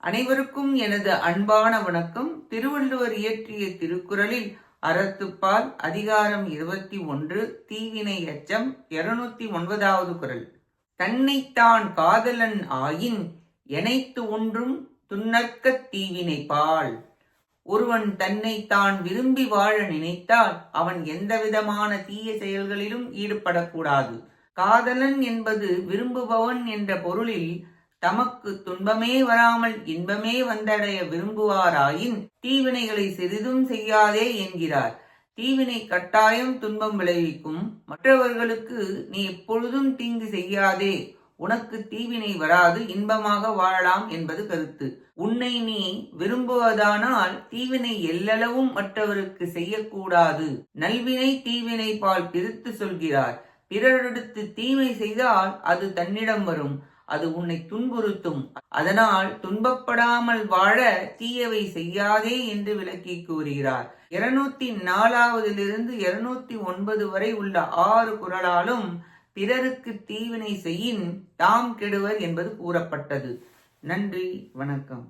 அனைவருக்கும் எனது அன்பான வணக்கம். திருவள்ளுவர் இயற்றிய திருக்குறளில் அறத்துப்பால் அதிகாரம் இருபத்தி ஒன்று தீவினை அச்சம் இருநூத்தி ஒன்பதாவது குரல். தன்னைத்தான் காதலன் ஆயின் எனைத்து ஒன்றும் துன்னற்கத் தீவினை பால் ஒருவன் தன்னை தான் விரும்பி வாழ நினைத்தால் அவன் எந்தவிதமான தீய செயல்களிலும் ஈடுபடக்கூடாது. காதலன் என்பது விரும்புபவன் என்ற பொருளில் தமக்கு துன்பமே வராமல் இன்பமே வந்தடைய விரும்புவாராயின் தீவினைகளை சிறிதும் செய்யாதே என்கிறார். தீவினை கட்டாயம் துன்பம் விளைவிக்கும். மற்றவர்களுக்கு நீ எப்பொழுதும் தீங்கு செய்யாதே. உனக்கு தீவினை வராது இன்பமாக வாழலாம் என்பது கருத்து. உன்னை நீ விரும்புவதானால் தீவினை எல்லளவும் மற்றவருக்கு செய்யக்கூடாது. நல்வினை தீவினை பால் பிரித்து சொல்கிறார். பிறரெடுத்து தீமை செய்தால் அது தன்னிடம் வரும். அது உன்னை துன்புறுத்தும். அதனால் துன்பப்படாமல் வாழ தீயவை செய்யாதே என்று விளக்கி கூறுகிறார். இருநூத்தி நாலாவதிலிருந்து இருநூத்தி ஒன்பது வரை உள்ள ஆறு குரலாலும் பிறருக்கு தீவினை செய்யின் தாம் கெடுவர் என்பது கூறப்பட்டது. நன்றி வணக்கம்.